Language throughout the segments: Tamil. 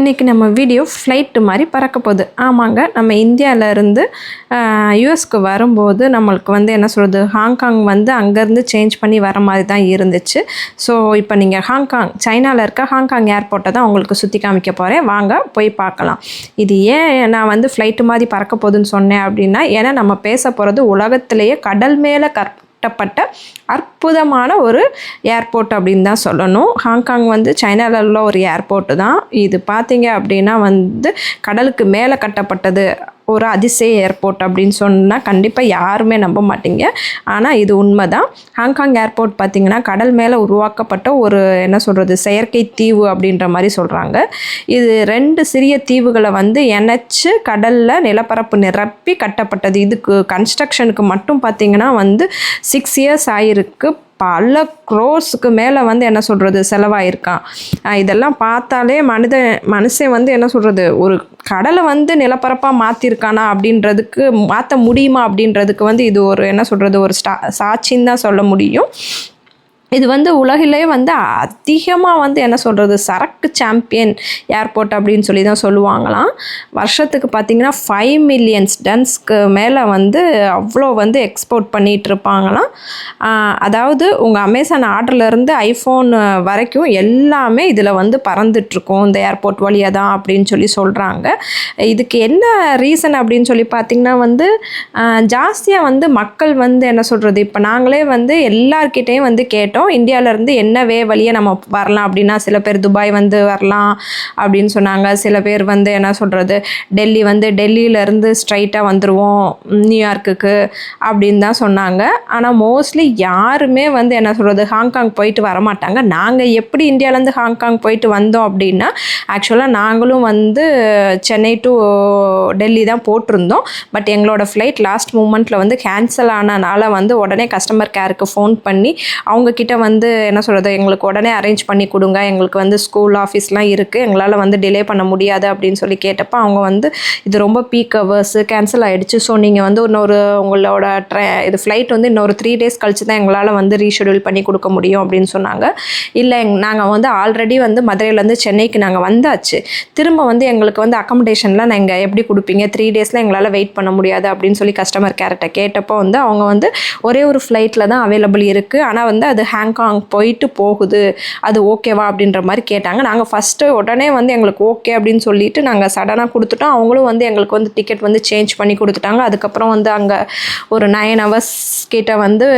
இன்றைக்கி நம்ம வீடியோ ஃப்ளைட்டு மாதிரி பறக்க போகுது. ஆமாங்க நம்ம இந்தியாவிலேருந்து யூஎஸ்க்கு வரும்போது நம்மளுக்கு வந்து என்ன சொல்கிறது ஹாங்காங் வந்து அங்கேருந்து சேஞ்ச் பண்ணி வர மாதிரி தான் இருந்துச்சு. ஸோ இப்போ நீங்கள் ஹாங்காங் சைனாவில் இருக்க ஹாங்காங் ஏர்போர்ட்டை தான் உங்களுக்கு சுற்றி காமிக்க போகிறேன் வாங்க போய் பார்க்கலாம். இது ஏன் நான் வந்து ஃப்ளைட்டு மாதிரி பறக்க போகுதுன்னு சொன்னேன் அப்படின்னா ஏன்னா நம்ம பேச போகிறது உலகத்திலேயே கடல் மேலே கற் கட்டப்பட்ட அற்புதமான ஒரு ஏர்போர்ட் அப்படின்னு தான் சொல்லணும். ஹாங்காங் வந்து சைனாவில் உள்ள ஒரு ஏர்போர்ட்டு தான். இது பார்த்தீங்க அப்படின்னா வந்து கடலுக்கு மேலே கட்டப்பட்டது ஒரு அதிசய ஏர்போர்ட் அப்படின்னு சொன்னால் கண்டிப்பாக யாருமே நம்ப மாட்டீங்க. ஆனால் இது உண்மை தான் ஹாங்காங் ஏர்போர்ட் பார்த்திங்கன்னா கடல் மேலே உருவாக்கப்பட்ட ஒரு என்ன சொல்கிறது செயற்கை தீவு அப்படின்ற மாதிரி சொல்கிறாங்க இது ரெண்டு சிறிய தீவுகளை வந்து இணைச்சு கடலில் நிலப்பரப்பு நிரப்பி கட்டப்பட்டது. இதுக்கு கன்ஸ்ட்ரக்ஷனுக்கு மட்டும் பார்த்திங்கன்னா வந்து சிக்ஸ் இயர்ஸ் ஆகிருக்கு பல க்ரோஸுக்கு மேலே வந்து என்ன சொல்கிறது செலவாயிருக்கான். இதெல்லாம் பார்த்தாலே மனித மனுஷன் வந்து என்ன சொல்கிறது ஒரு கடலை வந்து நிலப்பரப்பாக மாற்றிருக்கானா அப்படின்றதுக்கு மாற்ற முடியுமா அப்படின்றதுக்கு வந்து இது ஒரு என்ன சொல்கிறது ஒரு ஸ்டா சாட்சின்னு தான் சொல்ல முடியும். இது வந்து உலகிலே வந்து அதிகமாக வந்து என்ன சொல்கிறது சரக்கு சாம்பியன் ஏர்போர்ட் அப்படின்னு சொல்லி தான் சொல்லுவாங்களாம். வருஷத்துக்கு பார்த்திங்கன்னா ஃபைவ் மில்லியன்ஸ் டன்ஸ்க்கு மேலே வந்து அவ்வளோ வந்து எக்ஸ்போர்ட் பண்ணிகிட்டு இருப்பாங்களாம். அதாவது உங்கள் அமேசான் ஆர்டர்லேருந்து ஐஃபோன் வரைக்கும் எல்லாமே இதில் வந்து பறந்துட்டுருக்கோம் இந்த ஏர்போர்ட் வழியாக தான் அப்படின்னு சொல்லி சொல்கிறாங்க இதுக்கு என்ன ரீசன் அப்படின்னு சொல்லி பார்த்திங்கன்னா வந்து ஜாஸ்தியாக வந்து மக்கள் வந்து என்ன சொல்கிறது இப்போ நாங்களே வந்து எல்லார்கிட்டேயும் வந்து கேட்டோம். கேட்டோம் இந்தியாவிலேருந்து என்ன வே வழியை நம்ம வரலாம் அப்படின்னா சில பேர் துபாய் வந்து வரலாம் அப்படின்னு சொன்னாங்க. சில பேர் வந்து என்ன சொல்கிறது டெல்லி வந்து டெல்லியிலேருந்து ஸ்ட்ரைட்டாக வந்துடுவோம் நியூயார்க்குக்கு அப்படின்னு தான் சொன்னாங்க. ஆனால் மோஸ்ட்லி யாருமே வந்து என்ன சொல்கிறது ஹாங்காங் போயிட்டு வரமாட்டாங்க. நாங்கள் எப்படி இந்தியாவிலேருந்து ஹாங்காங் போயிட்டு வந்தோம் அப்படின்னா ஆக்சுவலாக நாங்களும் வந்து சென்னை டு டெல்லி தான் போட்டிருந்தோம். பட் எங்களோட ஃப்ளைட் லாஸ்ட் மூமெண்ட்டில் வந்து கேன்சல் ஆனனால வந்து உடனே கஸ்டமர் கேருக்கு ஃபோன் பண்ணி அவங்கக்கிட்ட கிட்ட வந்து என்ன சொல்கிறது எங்களுக்கு உடனே அரேஞ்ச் பண்ணி கொடுங்க. எங்களுக்கு வந்து ஸ்கூல் ஆஃபீஸ்லாம் இருக்குது எங்களால் வந்து டிலே பண்ண முடியாது அப்படின்னு சொல்லி கேட்டப்போ அவங்க வந்து இது ரொம்ப பீக் அவர்ஸு கேன்சல் ஆகிடுச்சு ஸோ நீங்கள் வந்து இன்னொரு உங்களோட ட்ரை இது ஃப்ளைட் வந்து இன்னொரு த்ரீ டேஸ் கழிச்சு தான் எங்களால் வந்து ரீஷெடியூல் பண்ணி கொடுக்க முடியும் அப்படின்னு சொன்னாங்க. இல்லை எங் நாங்கள் வந்து ஆல்ரெடி வந்து மதுரையிலேருந்து சென்னைக்கு நாங்கள் வந்தாச்சு. திரும்ப வந்து எங்களுக்கு வந்து அக்கமடேஷன்லாம் நீங்கள் எப்படி கொடுப்பீங்க? த்ரீ டேஸில் எங்களால் வெயிட் பண்ண முடியாது அப்படின்னு சொல்லி கஸ்டமர் கேர்கிட்ட கேட்டப்போ வந்து அவங்க வந்து ஒரே ஒரு ஃப்ளைட்டில் தான் அவைலபிள் இருக்குது ஆனால் வந்து அது ஹாங்காங் போயிட்டு போகுது அது ஓகேவா அப்படின்ற மாதிரி கேட்டாங்க. நாங்கள் ஃபஸ்ட்டு உடனே வந்து எங்களுக்கு ஓகே அப்படின்னு சொல்லிட்டு நாங்கள் சடனாக கொடுத்துட்டோம். அவங்களும் வந்து எங்களுக்கு வந்து டிக்கெட் வந்து சேஞ்ச் பண்ணி கொடுத்துட்டாங்க. அதுக்கப்புறம் வந்து அங்கே ஒரு நைன் ஹவர்ஸ் கிட்ட வந்து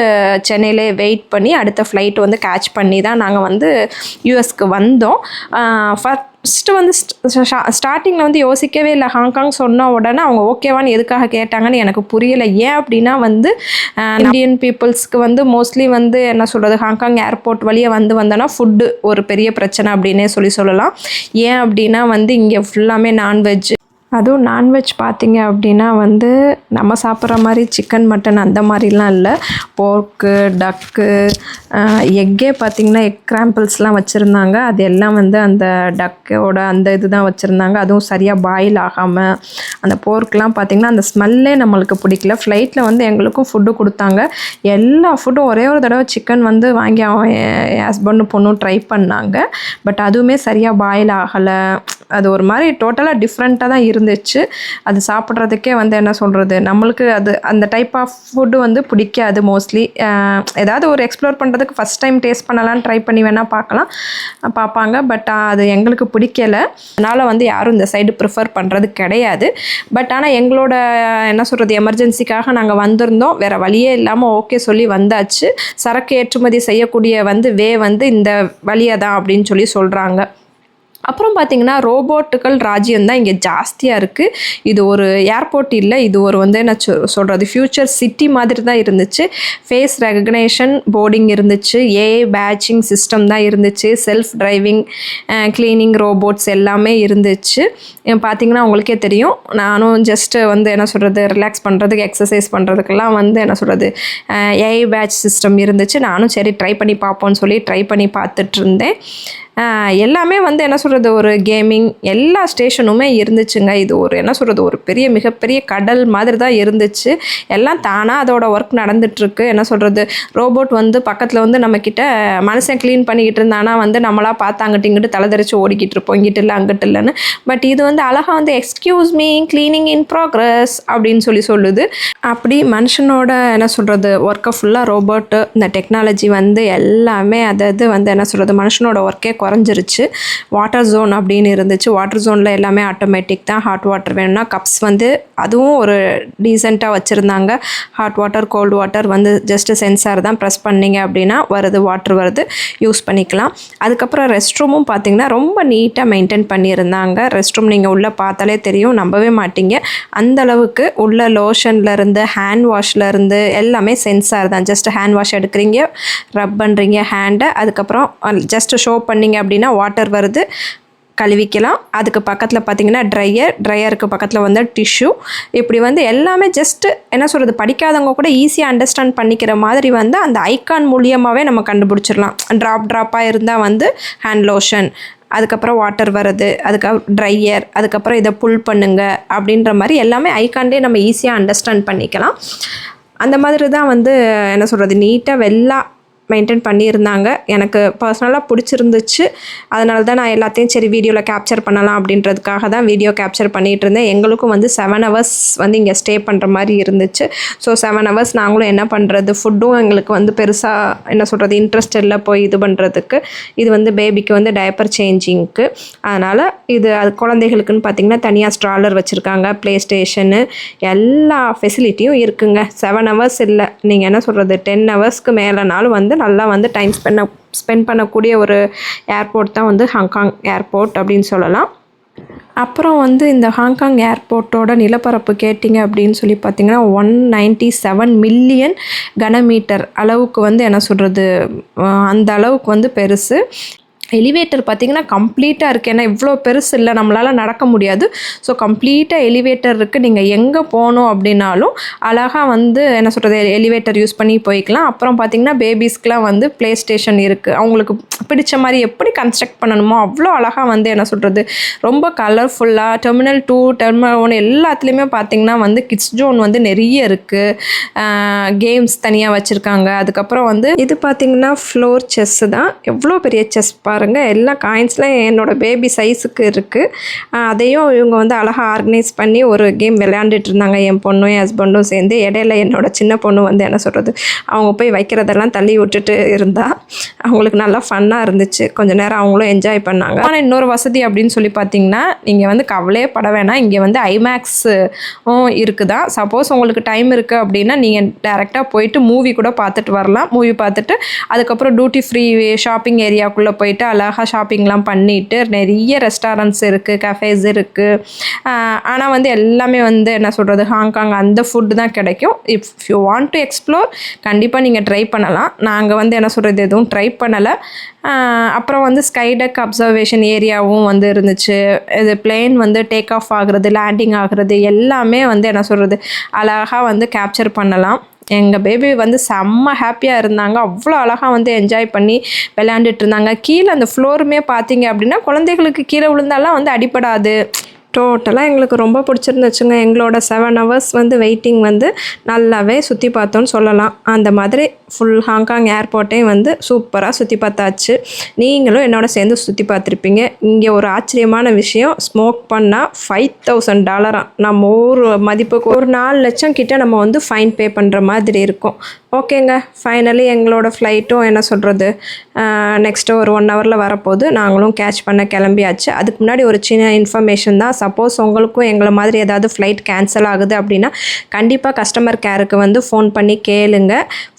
சென்னையிலே வெயிட் பண்ணி அடுத்த ஃப்ளைட் வந்து கேட்ச் பண்ணி தான் நாங்கள் வந்து யூஎஸ்க்கு வந்தோம். ஃபர்ஸ்ட் ஃபஸ்ட்டு வந்து ஸ்டார்டிங்கில் வந்து யோசிக்கவே இல்லை. ஹாங்காங் சொன்ன உடனே அவங்க ஓகேவான்னு எதுக்காக கேட்டாங்கன்னு எனக்கு புரியலை. ஏன் அப்படின்னா வந்து இந்தியன் பீப்புள்ஸ்க்கு வந்து மோஸ்ட்லி வந்து என்ன சொல்கிறது ஹாங்காங் ஏர்போர்ட் வழியே வந்து வந்தோன்னா ஃபுட்டு ஒரு பெரிய பிரச்சனை அப்படின்னே சொல்லி சொல்லலாம். ஏன் அப்படின்னா வந்து இங்கே ஃபுல்லாமே நான்வெஜ் அதுவும் நான்வெஜ் பார்த்திங்க அப்படின்னா வந்து நம்ம சாப்பிட்ற மாதிரி சிக்கன் மட்டன் அந்த மாதிரிலாம் இல்லை. போர்க்கு டக்கு எக்கே பார்த்திங்கன்னா எக் கிராம்பிள்ஸ்லாம் வச்சுருந்தாங்க. அது எல்லாம் வந்து அந்த டக்கோட அந்த இது தான் வச்சுருந்தாங்க. அதுவும் சரியாக பாயில் ஆகாமல் அந்த போர்க்கெலாம் பார்த்திங்கன்னா அந்த ஸ்மெல்லே நம்மளுக்கு பிடிக்கல. ஃப்ளைட்டில் வந்து எங்களுக்கும் ஃபுட்டு கொடுத்தாங்க. எல்லா ஃபுட்டும் ஒரே ஒரு தடவை சிக்கன் வந்து வாங்கி அவன் என் ஹஸ்பண்டும் பொண்ணும் ட்ரை பண்ணாங்க. பட் அதுவுமே சரியாக பாயில் ஆகலை. அது ஒரு மாதிரி டோட்டலாக டிஃப்ரெண்ட்டாக தான் இருந்துச்சு. அது சாப்பிட்றதுக்கே வந்து என்ன சொல்கிறது நம்மளுக்கு அது அந்த டைப் ஆஃப் ஃபுட்டு வந்து பிடிக்காது மோஸ்ட்லி ஏதாவது ஒரு எக்ஸ்ப்ளோர் பண்ணுறதுக்கு ஃபஸ்ட் டைம் டேஸ்ட் பண்ணலாம் ட்ரை பண்ணி வேணால் பார்க்கலாம். பார்ப்பாங்க. பட் அது எங்களுக்கு பிடிக்கலை. அதனால் வந்து யாரும் இந்த சைடு ப்ரிஃபர் பண்ணுறது கிடையாது. பட் ஆனால் எங்களோட என்ன சொல்கிறது எமர்ஜென்சிக்காக நாங்கள் வந்திருந்தோம். வேறு வழியே இல்லாமல் ஓகே சொல்லி வந்தாச்சு. சரக்கு ஏற்றுமதி செய்யக்கூடிய வந்து வே வந்து இந்த வழியை தான் அப்படின்னு சொல்லி சொல்கிறாங்க அப்புறம் பார்த்திங்கன்னா ரோபோட்டுகள் ராஜ்யம் தான் இங்கே ஜாஸ்தியாக இருக்குது இது ஒரு ஏர்போர்ட் இல்லை இது ஒரு வந்து என்ன சொல்கிறது ஃப்யூச்சர் சிட்டி மாதிரி தான் இருந்துச்சு. ஃபேஸ் ரெகக்னேஷன் போர்டிங் இருந்துச்சு. ஏஐ பேட்சிங் சிஸ்டம் தான் இருந்துச்சு. செல்ஃப் டிரைவிங் க்ளீனிங் ரோபோட்ஸ் எல்லாமே இருந்துச்சு. பார்த்திங்கன்னா உங்களுக்கே தெரியும் நானும் ஜஸ்ட்டு வந்து என்ன சொல்கிறது ரிலாக்ஸ் பண்ணுறதுக்கு எக்ஸசைஸ் பண்ணுறதுக்கெல்லாம் வந்து என்ன சொல்கிறது ஏஐ பேட்ச் சிஸ்டம் இருந்துச்சு. நானும் சரி ட்ரை பண்ணி பார்ப்போன்னு சொல்லி ட்ரை பண்ணி பார்த்துட்ருந்தேன் எல்லாமே வந்து என்ன சொல்கிறது ஒரு கேமிங் எல்லா ஸ்டேஷனுமே இருந்துச்சுங்க. இது ஒரு என்ன சொல்கிறது ஒரு பெரிய மிகப்பெரிய கடல் மாதிரி தான் இருந்துச்சு. எல்லாம் தானாக அதோட ஒர்க் நடந்துட்டுருக்கு. என்ன சொல்கிறது ரோபோட் வந்து பக்கத்தில் வந்து நம்மக்கிட்ட மனுஷன் க்ளீன் பண்ணிக்கிட்டு இருந்தானா வந்து நம்மளாக பார்த்து அங்கிட்டு இங்கிட்டு தலைதரிச்சு ஓடிக்கிட்டு இருப்போம். இங்கிட்டு இல்லை அங்கிட்டு இல்லைன்னு. பட் இது வந்து அழகாக வந்து excuse me cleaning in progress அப்படின்னு சொல்லி சொல்லுது. அப்படி மனுஷனோட என்ன சொல்கிறது ஒர்க்கை ஃபுல்லாக ரோபோட்டு இந்த டெக்னாலஜி வந்து எல்லாமே அதாவது வந்து என்ன சொல்கிறது மனுஷனோட ஒர்க்கே குறைஞ்சிருச்சு. வாட்டர் ஜோன் அப்படின்னு இருந்துச்சு. வாட்டர் ஜோனில் எல்லாமே ஆட்டோமேட்டிக் தான். ஹாட் வாட்டர் வேணும்னா கப்ஸ் வந்து அதுவும் ஒரு டீசெண்டாக வச்சுருந்தாங்க. ஹாட் வாட்டர் கோல்டு வாட்டர் வந்து ஜஸ்ட்டு சென்சார் தான் ப்ரெஸ் பண்ணீங்க அப்படின்னா வருது வாட்டர் வருது யூஸ் பண்ணிக்கலாம். அதுக்கப்புறம் ரெஸ்ட் ரூமும் பார்த்தீங்கன்னா ரொம்ப நீட்டாக மெயின்டைன் பண்ணியிருந்தாங்க. ரெஸ்ட் ரூம் நீங்கள் உள்ளே பார்த்தாலே தெரியும். நம்பவே மாட்டீங்க. அந்தளவுக்கு உள்ள லோஷன்லேருந்து ஹேண்ட் வாஷ்லேருந்து எல்லாமே சென்சார் தான். ஜஸ்ட் ஹேண்ட் வாஷ் எடுக்கிறீங்க ரப் பண்ணுறீங்க ஹேண்டை அதுக்கப்புறம் ஜஸ்ட் ஷோ பண்ணீங்க அப்படின்னா வாட்டர் வருது கழுவிக்கலாம். அதுக்கு பக்கத்தில் பார்த்தீங்கன்னா ட்ரையர் ட்ரையருக்கு பக்கத்தில் வந்து டிஷ்யூ இப்படி வந்து எல்லாமே ஜஸ்ட்டு என்ன சொல்கிறது படிக்காதவங்க கூட ஈஸியாக அண்டர்ஸ்டாண்ட் பண்ணிக்கிற மாதிரி வந்து அந்த ஐக்கான் மூலியமாகவே நம்ம கண்டுபிடிச்சிடலாம். ட்ராப் ட்ராப்பாக இருந்தால் வந்து ஹேண்ட் லோஷன் அதுக்கப்புறம் வாட்டர் வருது அதுக்கப்புறம் ட்ரையர் அதுக்கப்புறம் இதை புல் பண்ணுங்க அப்படின்ற மாதிரி எல்லாமே ஐகான்லேயே நம்ம ஈஸியாக அண்டர்ஸ்டாண்ட் பண்ணிக்கலாம். அந்த மாதிரி தான் வந்து என்ன சொல்கிறது நீட்டாக வெள்ளா மெயின்டைன் பண்ணியிருந்தாங்க. எனக்கு பர்சனலாக பிடிச்சிருந்துச்சு. அதனால தான் நான் எல்லாத்தையும் சரி வீடியோவில் கேப்சர் பண்ணலாம் அப்படின்றதுக்காக தான் வீடியோ கேப்சர் பண்ணிகிட்டு இருந்தேன். எங்களுக்கும் வந்து செவன் ஹவர்ஸ் வந்து இங்கே ஸ்டே பண்ணுற மாதிரி இருந்துச்சு. ஸோ செவன் ஹவர்ஸ் நாங்களும் என்ன பண்ணுறது ஃபுட்டும் எங்களுக்கு வந்து பெருசாக என்ன சொல்கிறது இன்ட்ரெஸ்ட் இல்லை போய் இது பண்ணுறதுக்கு இது வந்து பேபிக்கு வந்து டயப்பர் சேஞ்சிங்க்கு அதனால் இது அது குழந்தைகளுக்குன்னு பார்த்தீங்கன்னா தனியாக ஸ்ட்ராலர் வச்சுருக்காங்க. ப்ளே ஸ்டேஷனு எல்லா ஃபெசிலிட்டியும் இருக்குங்க. செவன் ஹவர்ஸ் இல்லை. நீங்கள் என்ன சொல்கிறது டென் ஹவர்ஸ்க்கு மேலேனாலும் வந்து நல்லா வந்து டைம் ஸ்பெண்ட் ஸ்பெண்ட் பண்ணக்கூடிய ஒரு ஏர்போர்ட் தான் வந்து ஹாங்காங் ஏர்போர்ட் அப்படின்னு சொல்லலாம். அப்புறம் வந்து இந்த ஹாங்காங் ஏர்போர்ட்டோட நிலப்பரப்பு கேட்டிங்க அப்படின்னு சொல்லி பார்த்தீங்கன்னா ஒன் நைன்ட்டி செவன் மில்லியன் கனமீட்டர் அளவுக்கு வந்து என்ன சொல்கிறது அந்த அளவுக்கு வந்து பெருசு. எலிவேட்டர் பார்த்திங்கன்னா கம்ப்ளீட்டாக இருக்குது ஏன்னா இவ்வளோ பெருசு இல்லை. நம்மளால் நடக்க முடியாது. ஸோ கம்ப்ளீட்டாக எலிவேட்டர் இருக்குது நீங்கள் எங்கே போகணும் அப்படின்னாலும் அழகாக வந்து என்ன சொல்கிறது எலிவேட்டர் யூஸ் பண்ணி போய்க்கலாம். அப்புறம் பார்த்திங்கன்னா பேபிஸ்க்கெலாம் வந்து ப்ளே ஸ்டேஷன் இருக்குது அவங்களுக்கு பிடிச்ச மாதிரி எப்படி கன்ஸ்ட்ரக்ட் பண்ணணுமோ அவ்வளோ அழகாக வந்து என்ன சொல்கிறது ரொம்ப கலர்ஃபுல்லாக டெர்மினல் டூ டெர்மினல் ஒன் எல்லாத்துலேயுமே பார்த்தீங்கன்னா வந்து கிட்ஸ் ஜோன் வந்து நிறைய இருக்குது கேம்ஸ் தனியாக வச்சுருக்காங்க. அதுக்கப்புறம் வந்து இது பார்த்திங்கன்னா ஃப்ளோர் செஸ் தான். எவ்வளோ பெரிய செஸ் பாருங்கள் எல்லா காயின்ஸ்லாம் என்னோடய பேபி சைஸுக்கு இருக்குது அதையும் இவங்க வந்து அழகாக ஆர்கனைஸ் பண்ணி ஒரு கேம் விளையாண்டுட்டு இருந்தாங்க. என் பொண்ணும் என் ஹஸ்பண்டும் சேர்ந்து இடையில என்னோட சின்ன பொண்ணு வந்து என்ன சொல்கிறது அவங்க போய் வைக்கிறதெல்லாம் தள்ளி விட்டுட்டு இருந்தா அவங்களுக்கு நல்லா ஃபன்னாக இருந்துச்சு. கொஞ்ச நேரம் அவங்களும் என்ஜாய் பண்ணாங்க. ஆனால் இன்னொரு வசதி அப்படின்னு சொல்லி பார்த்தீங்கன்னா நீங்கள் வந்து கவலையே பட வேணாம். இங்கே வந்து ஐமேக்ஸும் இருக்குதா? சப்போஸ் உங்களுக்கு டைம் இருக்குது அப்படின்னா நீங்கள் டேரெக்டாக போயிட்டு மூவி கூட பார்த்துட்டு வரலாம். மூவி பார்த்துட்டு அதுக்கப்புறம் டியூட்டி ஃப்ரீ ஷாப்பிங் ஏரியாக்குள்ளே போயிட்டு அழகாக ஷாப்பிங்லாம் பண்ணிட்டு நிறைய ரெஸ்டாரண்ட்ஸ் இருக்குது கஃபேஸ் இருக்குது ஆனால் வந்து எல்லாமே வந்து என்ன சொல்கிறது ஹாங்காங் அந்த ஃபுட்டு தான் கிடைக்கும். If you want to explore கண்டிப்பாக நீங்கள் ட்ரை பண்ணலாம். நாங்கள் வந்து என்ன சொல்கிறது எதுவும் ட்ரை பண்ணலை. அப்புறம் வந்து ஸ்கைடெக் அப்சர்வேஷன் ஏரியாவும் வந்து இருந்துச்சு. இது பிளேன் வந்து டேக் ஆஃப் ஆகுறது லேண்டிங் ஆகுறது எல்லாமே வந்து என்ன சொல்கிறது அழகாக வந்து கேப்சர் பண்ணலாம். எங்கள் பேபி வந்து செம்ம ஹாப்பியாக இருந்தாங்க. அவ்வளோ அழகாக வந்து என்ஜாய் பண்ணி விளையாண்டுட்டு இருந்தாங்க. கீழே அந்த ஃப்ளோருமே பார்த்தீங்க அப்படின்னா குழந்தைகளுக்கு கீழே விழுந்தாலாம் வந்து அடிப்படாது டோட்டலாக எங்களுக்கு ரொம்ப பிடிச்சிருந்துச்சுங்க எங்களோட செவன் ஹவர்ஸ் வந்து வெயிட்டிங் வந்து நல்லாவே சுற்றி பார்த்தோன்னு சொல்லலாம். அந்த மாதிரி ஃபுல் ஹாங்காங் ஏர்போர்ட்டையும் வந்து சூப்பராக சுற்றி பார்த்தாச்சு. நீங்களும் என்னோட சேர்ந்து சுற்றி பார்த்துருப்பீங்க. இங்கே ஒரு ஆச்சரியமான விஷயம். ஸ்மோக் பண்ணால் ஃபைவ் தௌசண்ட் டாலராக நம்ம ஒரு மதிப்புக்கு ஒரு நாலு லட்சம் கிட்ட நம்ம வந்து ஃபைன் பே பண்ணுற மாதிரி இருக்கும். ஓகேங்க ஃபைனலி எங்களோட ஃப்ளைட்டும் என்ன சொல்கிறது நெக்ஸ்ட்டு ஒரு ஒன் ஹவரில் வரப்போகுது. நாங்களும் கேட்ச் பண்ண கிளம்பியாச்சு. அதுக்கு முன்னாடி ஒரு சின்ன இன்ஃபர்மேஷன் தான். சப்போஸ் உங்களுக்கும் எங்களை மாதிரி ஏதாவது ஃப்ளைட் கேன்சல் ஆகுது அப்படின்னா கண்டிப்பாக கஸ்டமர் கேருக்கு வந்து ஃபோன் பண்ணி கேளுங்க.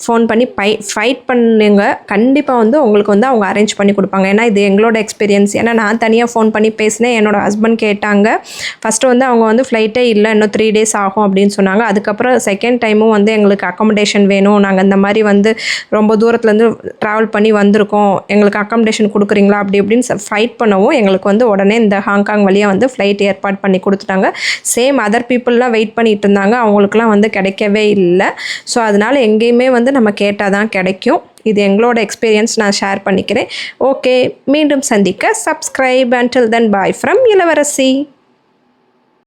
ஃபோன் பண்ணி பை ஃபைட் பண்ணுங்க. கண்டிப்பாக வந்து உங்களுக்கு வந்து அவங்க அரேஞ்ச் பண்ணி கொடுப்பாங்க. ஏன்னா இது எங்களோட எக்ஸ்பீரியன்ஸ் ஏன்னா நான் தனியாக ஃபோன் பண்ணி பேசினேன். என்னோட ஹஸ்பண்ட் கேட்டாங்க. ஃபஸ்ட்டு வந்து அவங்க வந்து ஃப்ளைட்டே இல்லை. இன்னும் த்ரீ டேஸ் ஆகும் அப்படின்னு சொன்னாங்க. அதுக்கப்புறம் செகண்ட் டைமும் வந்து எங்களுக்கு அக்காமடேஷன் வேணும். நாங்கள் இந்த மாதிரி வந்து ரொம்ப தூரத்துலேருந்து ட்ராவல் பண்ணி வந்திருக்கோம். எங்களுக்கு அக்காமடேஷன் கொடுக்குறீங்களா? அப்படி இப்படின்னு ஃபைட் பண்ணவும் எங்களுக்கு வந்து உடனே இந்த ஹாங்காங் வழியாக வந்து ஃப்ளைட் ஏற்பாடு பண்ணி கொடுத்துட்டாங்க. சேம் அதர் பீப்புளெலாம் வெயிட் பண்ணிகிட்டு இருந்தாங்க. அவங்களுக்குலாம் வந்து கிடைக்கவே இல்லை. ஸோ அதனால் எங்கேயுமே வந்து நம்ம கேட்டால் தான் கிடைக்கும். இது எங்களோட எக்ஸ்பீரியன்ஸ் நான் ஷேர் பண்ணிக்கிறேன். ஓகே மீண்டும் சந்திக்க. Subscribe until then bye from Ilavarasi.